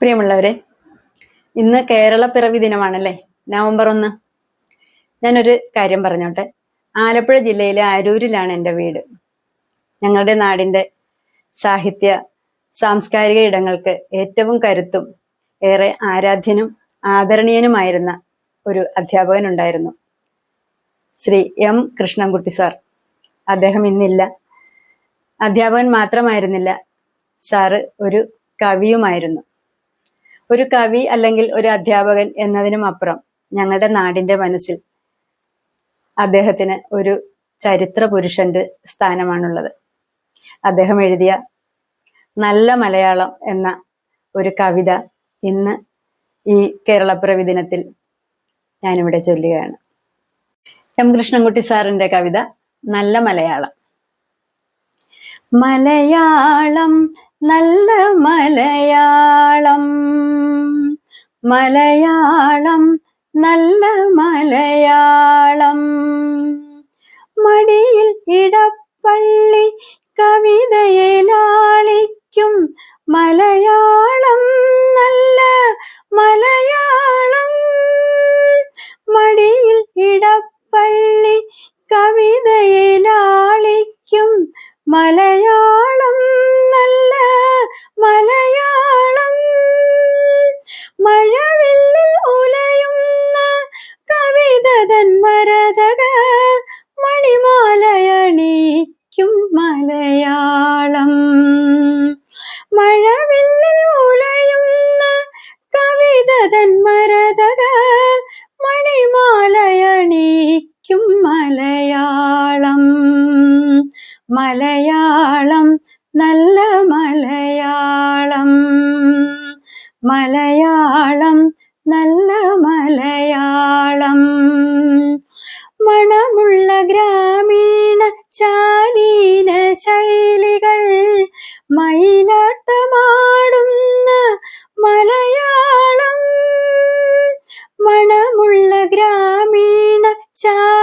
പ്രിയമുള്ളവരെ ഇന്ന് കേരള പിറവി ദിനമാണല്ലേ? നവംബർ ഒന്ന്. ഞാനൊരു കാര്യം പറഞ്ഞോട്ടെ. ആലപ്പുഴ ജില്ലയിലെ അരൂരിലാണ് എന്റെ വീട്. ഞങ്ങളുടെ നാടിന്റെ സാഹിത്യ സാംസ്കാരിക ഇടങ്ങൾക്ക് ഏറ്റവും കരുത്തും ഏറെ ആരാധ്യനും ആദരണീയനുമായിരുന്ന ഒരു അധ്യാപകൻ ഉണ്ടായിരുന്നു ശ്രീ എം കൃഷ്ണൻകുട്ടി സാർ. അദ്ദേഹം ഇന്നില്ല. അധ്യാപകൻ മാത്രമായിരുന്നില്ല. സാറ് ഒരു കവിയുമായിരുന്നു. ഒരു കവി അല്ലെങ്കിൽ ഒരു അധ്യാപകൻ എന്നതിനും അപ്പുറം ഞങ്ങളുടെ നാടിന്റെ മനസ്സിൽ അദ്ദേഹത്തിന് ഒരു ചരിത്ര പുരുഷന്റെ സ്ഥാനമാണുള്ളത്. അദ്ദേഹം എഴുതിയ നല്ല മലയാളം എന്ന ഒരു കവിത ഇന്ന് ഈ കേരളപ്പിറവി ദിനത്തിൽ ഞാനിവിടെ ചൊല്ലുകയാണ്. എം കൃഷ്ണൻകുട്ടി സാറിന്റെ കവിത നല്ല മലയാളം. മലയാളം നല്ല മലയാളം. മലയാളം നല്ല മലയാളം. മടിയിൽ ഇടപ്പള്ളി കവിതയെ ലാളിക്കും. മലയാളം നല്ല മലയാളം. മടിയിൽ ഇടപ്പള്ളി കവിതയെ ലാളിക്കും. മലയാളം മലയാളം മഴവില്ലിൽ ഉലയുന്ന കവിത തന്മരതക മണിമാലയണിക്കും മലയാളം. മലയാളം നല്ല മലയാളം. മലയാളം നല്ല മയിലാട്ടമാടുന്ന മലയാളം മണമുള്ള ഗ്രാമീണ ശാലീന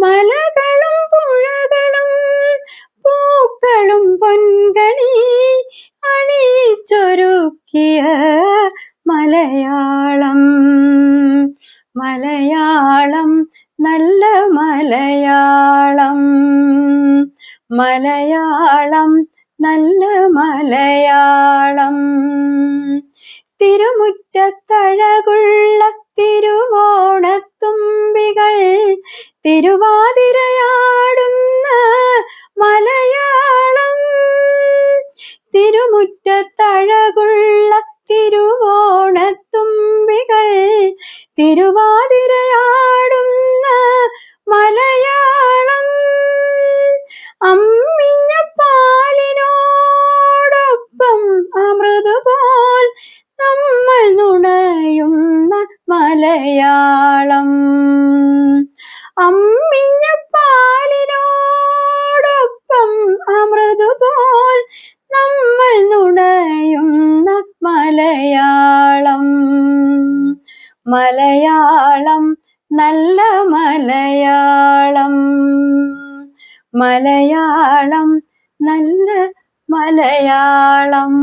മലകളും പുഴകളും പൂക്കളും പൊൻകണി അണിച്ചൊരുക്കിയ മലയാളം. മലയാളം നല്ല മലയാളം. മലയാളം നല്ല മലയാളം. തിരുമുറ്റത്തഴകുള്ള തിരുവോണത്തുമ്പികൾ തിരുവാതിരയാടുന്ന മലയാളം. തിരുമുറ്റത്തഴകുള്ള തിരുവോണത്തുമ്പികൾ തിരുവാതിരയാടുന്ന മലയാളം. അമ്മിഞ്ഞ പാലിനോടൊപ്പം അമൃതുപോൽ നമ്മൾ നുണയുന്ന മലയാളം. മലയാളം. മലയാളം നല്ല മലയാളം. മലയാളം നല്ല മലയാളം.